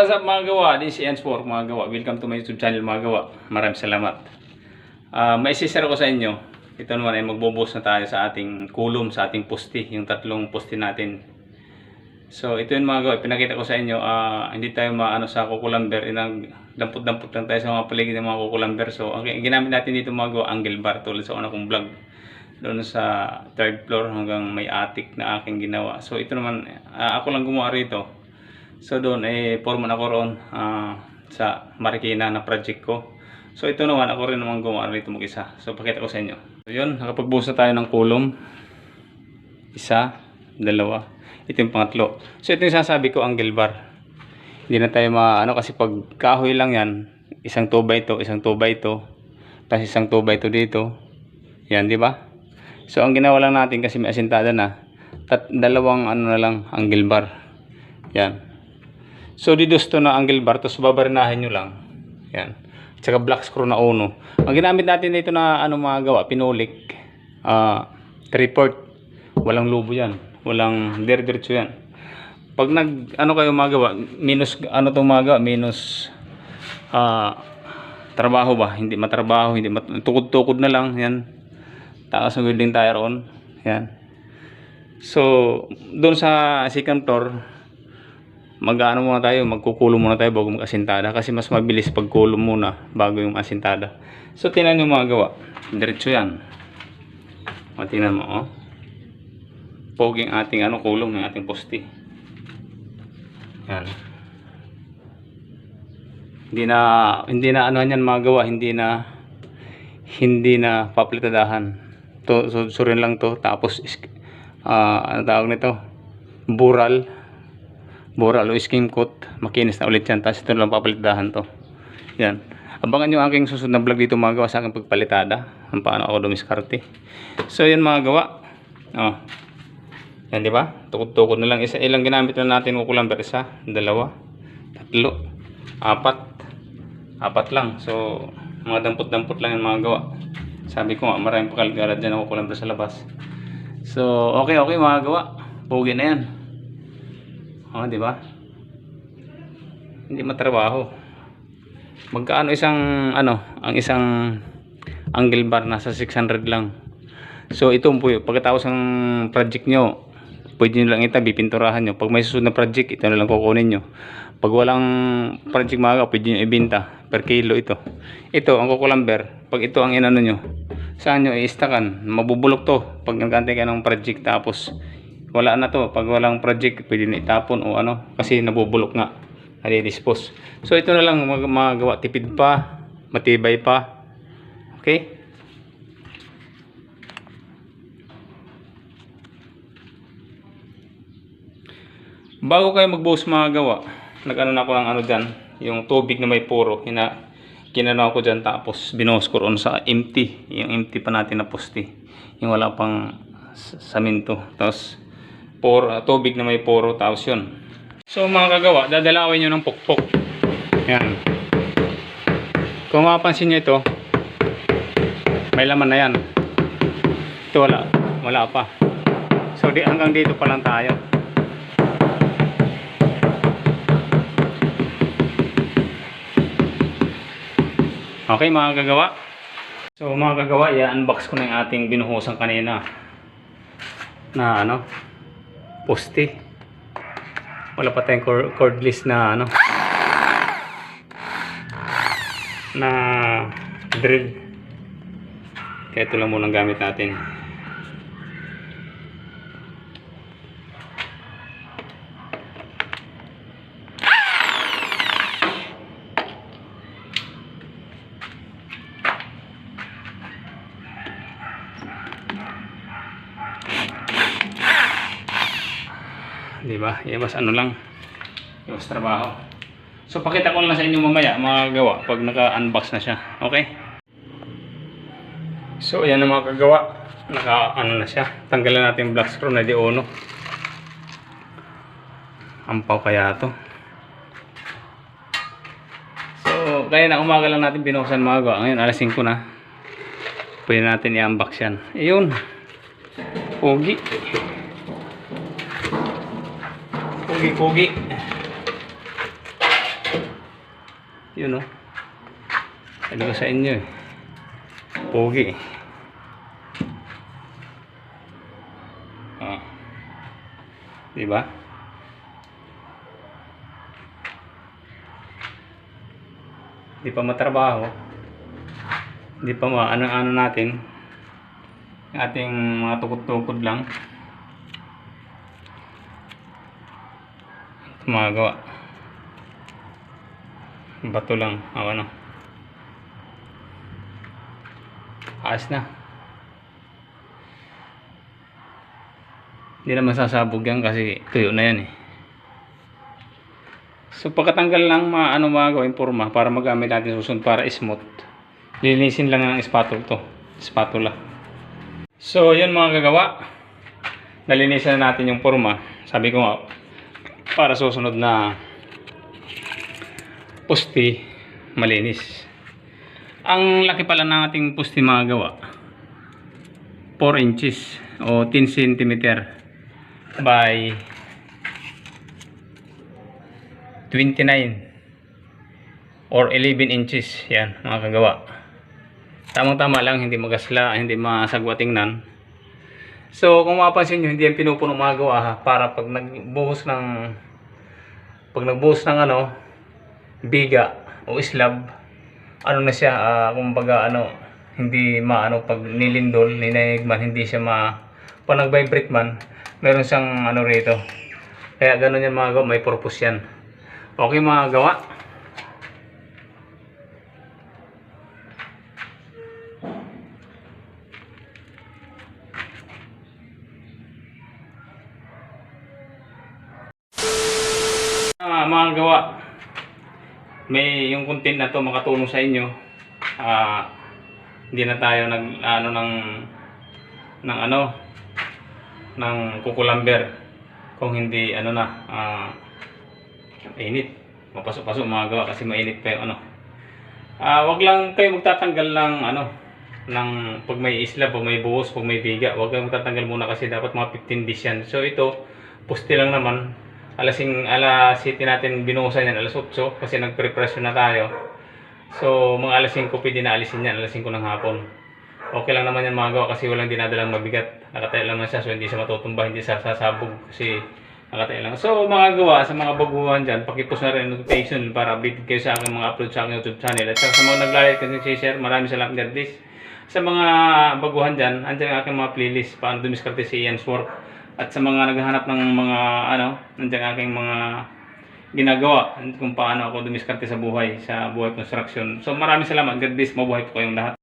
what's up mga gawa? This is Ian4 mga gawa. Welcome to my YouTube channel mga gawa. Maraming salamat. Ah, may share ko sa inyo. Ito naman ay magbubuhos na tayo sa ating kulom, sa ating posti, yung tatlong posti natin. So ito yung mga gawa, pinakita ko sa inyo, ah, hindi tayo maano sa kukulamber, inang dampot-dampot lang tayo sa mga paligid ng mga kukulamber. So ang ginamit natin dito mga gawa, angle bar tulad sa una kong vlog doon sa third floor hanggang may attic na aking ginawa. So ito naman, ah, ako lang gumawa rito. So doon, eh, foreman ako roon ah, sa Marikina na project ko. So ito naman, ako rin naman gumawa rito mag-isa. So pakita ko sa inyo. So yun, nakapagbuhos na tayo ng kulom. Isa, dalawa. Ito yung pangatlo. So ito yung sasabi ko, angle bar. Hindi na tayo maano kasi pag kahoy lang yan, isang 2 by ito, isang 2 by ito, tapos isang 2 by ito dito. Yan, di ba? So ang ginawa lang natin kasi may asintada na, tat dalawang ano na lang, angle bar. Yan. So didus to na angle bar, tapos babarinahin nyo lang. Yan. Tsaka black screw na uno. Ang ginamit natin dito na ano mga gawa, pinulik. Ah, report. Walang lubo yan. Walang dire-diretso yan. Pag nag ano kayo magawa, minus ano tong magawa, minus ah trabaho ba? Hindi matrabaho, hindi mat tukod-tukod na lang yan. Taas ng welding tire on. Yan. So, doon sa second floor, mag-ano muna tayo, magkukulo muna tayo bago mag-asintada kasi mas mabilis pagkulo muna bago yung asintada. So, tingnan nyo mga gawa. Diretso yan. O, mo, oh. Poging ating ano, kulong ng ating poste. Yan. Hindi na, hindi na ano yan mga gawa, hindi na, hindi na papalitadahan. To, so, surin lang to, tapos, ah, ano tawag nito? Bural bural o skim coat. Makinis na ulit yan. Tapos ito lang papalitahan to. Yan. Abangan nyo ang aking susunod na vlog dito mga gawa sa aking pagpalitada. Kung paano ako dumiskarte. So yan mga gawa. Oh. yan di ba? Tukod-tukod na lang. Isa ilang ginamit na natin kukulang per isa. Dalawa. Tatlo. Apat. Apat lang. So mga dampot-dampot lang yung mga gawa. Sabi ko nga maraming pakalgalad dyan ako kulang sa labas. So okay okay mga gawa. Pugi na yan Oh, di ba? Hindi matrabaho. Magkaano isang ano, ang isang angle bar nasa 600 lang. So ito po, pagkatapos ng project nyo, pwede nyo lang itabi, pinturahan nyo. Pag may susunod na project, ito na lang kukunin nyo. Pag walang project mga pwede nyo ibenta per kilo ito. Ito, ang kukulamber, pag ito ang inano nyo, saan nyo i-stackan? Mabubulok to pag nagkantay ka ng project tapos wala na to. Pag walang project pwede na itapon o ano kasi nabubulok nga. Nadidispose. So ito na lang. Mag magawa. Tipid pa. Matibay pa. Okay? Bago kayo magbuhos mga gawa nag-ano na ako ng ano dyan. Yung tubig na may puro. Hina kinano ko dyan. Tapos binuhos ko sa empty. Yung empty pa natin na poste. Yung wala pang saminto. Tapos por, uh, tubig na may poro tapos yun. So mga kagawa dadalawin nyo ng pukpok yan. Kung mapapansin nyo ito may laman na yan. Ito wala wala pa. So di, hanggang dito pa lang tayo. Okay mga kagawa. So mga kagawa i-unbox ko na yung ating binuhusan kanina. Na ano poste wala pa tayong cord- cordless na ano na drill. Kaya ito lang muna gamit natin di ba mas ano lang. Mas trabaho. So pakita ko lang sa inyo mamaya mga gawa pag naka-unbox na siya. Okay? So ayan na mga kagawa. Naka ano na siya. Tanggalan natin yung black screw na di uno ampaw kaya to. So kaya na umaga lang natin binuksan mga gawa. Ngayon alas 5 na. Pwede natin i-unbox yan. Ayun. Pogi pogi pogi Yun oh. Sabi ko sa inyo eh. Pogi. Ah. Di ba? Di pa matrabaho. Di pa ma ano-ano natin. Ating mga tukod-tukod lang. Ito magagawa. Bato lang. O ano. Ayos na. Hindi naman sasabog yan kasi tuyo na yan eh. So pagkatanggal lang ma ano mga gawin forma para magamit natin susunod para smooth. Linisin lang ng spatula to. Spatula. So yun mga kagawa. Nalinisan na natin yung forma. Sabi ko nga para susunod na pusti malinis. Ang laki pala ng ating pusti mga gawa. 4 inches o 10 cm by 29 or 11 inches yan mga kagawa tamang tama lang hindi magasla hindi masagwa tingnan so kung mapapansin nyo hindi yan pinupuno mga gawa ha para pag nagbuhos ng pag nagbuhos ng ano biga o slab ano na siya ah, kumbaga ano hindi maano pag nilindol ninayigman hindi siya ma pag nag-vibrate man meron siyang ano rito kaya ganun yan mga gawa may purpose yan Okay mga gawa. Ah, mga gawa. May yung content na to makatulong sa inyo. Ah, hindi na tayo nag ano ng ng ano ng kukulamber kung hindi ano na ah, Init. Mapasok-pasok mga gawa kasi mainit pa yung ano. Ah, wag lang kayo magtatanggal ng ano ng pag may isla, pag may buhos, pag may biga. Wag kayong magtatanggal muna kasi dapat mga 15 days yan. So ito, pusti lang naman. Alasing alas 7 natin binuhusan yan, alas 8 kasi nagpreparasyon na tayo. So mga alas 5 pwede na alisin yan, alas 5 ng hapon. Okay lang naman yan mga gawa kasi walang dinadalang mabigat. Nakatayo lang siya so hindi siya matutumba, hindi siya sasabog kasi Nakatayo lang. So, mga gawa, sa mga baguhan dyan, pakipos na rin notification para updated kayo sa aking mga upload sa aking YouTube channel. At saka sa mga nag-like at nag-share, maraming salamat God bless. Sa mga baguhan dyan, andyan ang aking mga playlist, paano dumiskarte si Ian's work. At sa mga naghahanap ng mga, ano, ang aking mga ginagawa kung paano ako dumiskarte sa buhay, sa buhay construction. So, maraming salamat. God bless. Mabuhay po kayong lahat.